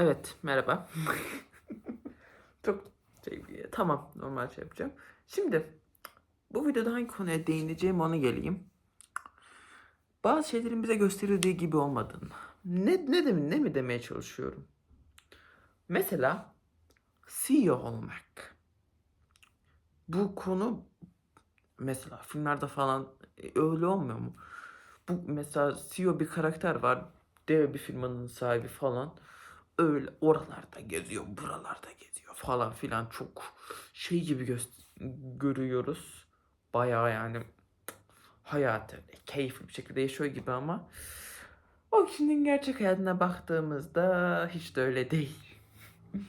Evet, merhaba. Çok şey, tamam normal şey yapacağım. Şimdi bu videoda hangi konuya değineceğim ona geleyim. Bazı şeylerin bize gösterildiği gibi olmadığını. Ne ne de, ne mi demeye çalışıyorum? Mesela CEO olmak. Bu konu mesela filmlerde falan e, öyle olmuyor mu? Bu mesela CEO bir karakter var. Dev bir firmanın sahibi falan. Öyle oralarda geziyor, buralarda geziyor falan filan çok şey gibi görüyoruz. Bayağı yani hayatı keyifli bir şekilde yaşıyor gibi ama o kişinin gerçek hayatına baktığımızda hiç de öyle değil.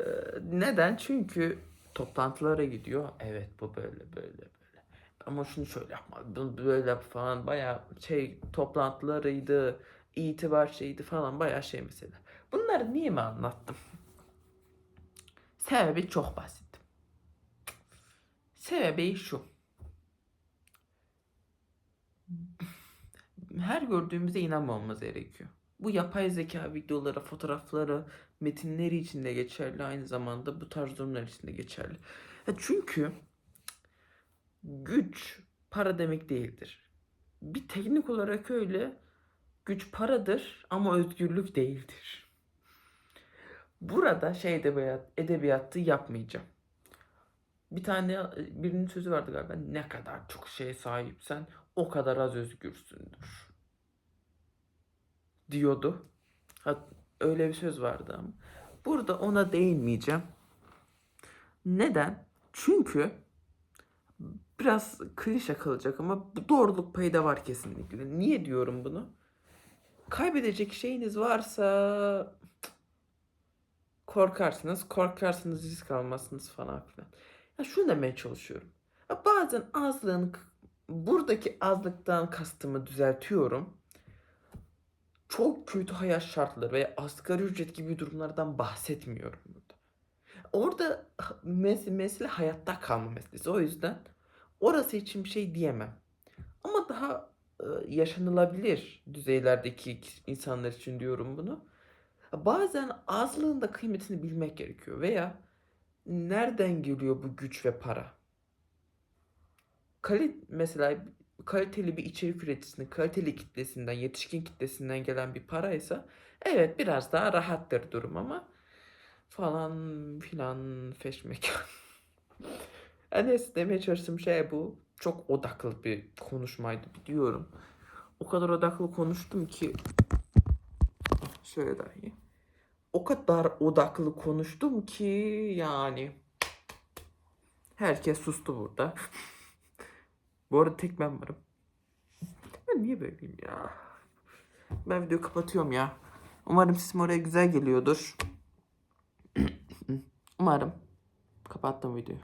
Ee, Neden? Çünkü toplantılara gidiyor. Evet bu böyle böyle böyle. Ama şunu şöyle yapma, bunu böyle falan bayağı şey toplantılarıydı, itibar şeydi falan bayağı şey mesela. Bunları niye mi anlattım? Sebebi çok basit. Sebebi şu. Her gördüğümüze inanmamamız gerekiyor. Bu yapay zeka videoları, fotoğrafları, metinleri için de geçerli. Aynı zamanda bu tarz durumlar için de geçerli. Ya çünkü güç para demek değildir. Bir teknik olarak öyle güç paradır ama özgürlük değildir. Burada şey edebiyat, edebiyatı yapmayacağım. Bir tane birinin sözü vardı galiba. Ne kadar çok şeye sahipsen o kadar az özgürsündür. Diyordu. Öyle bir söz vardı ama. Burada ona değinmeyeceğim. Neden? Çünkü biraz klişe kalacak ama doğruluk payı da var kesinlikle. Niye diyorum bunu? Kaybedecek şeyiniz varsa korkarsınız, korkarsınız risk almazsınız falan filan. Ya şunu demeye çalışıyorum. Ya bazen azlığın buradaki azlıktan kastımı düzeltiyorum. Çok kötü hayat şartları veya asgari ücret gibi durumlardan bahsetmiyorum burada. Orada mes mesele hayatta kalma meselesi. O yüzden orası için bir şey diyemem. Ama daha yaşanılabilir düzeylerdeki insanlar için diyorum bunu. Bazen azlığın da kıymetini bilmek gerekiyor veya nereden geliyor bu güç ve para? Kali mesela kaliteli bir içerik üreticisinin kaliteli kitlesinden, yetişkin kitlesinden gelen bir paraysa evet biraz daha rahattır durum ama falan filan feşmek. Neyse demeye çalıştığım şey bu. Çok odaklı bir konuşmaydı biliyorum. O kadar odaklı konuştum ki şöyle dahi. O kadar odaklı konuştum ki yani herkes sustu burada. Bu arada tek ben varım. Ben niye böyleyim ya? Ben videoyu kapatıyorum ya. Umarım sesim oraya güzel geliyordur. Umarım. Kapattım videoyu.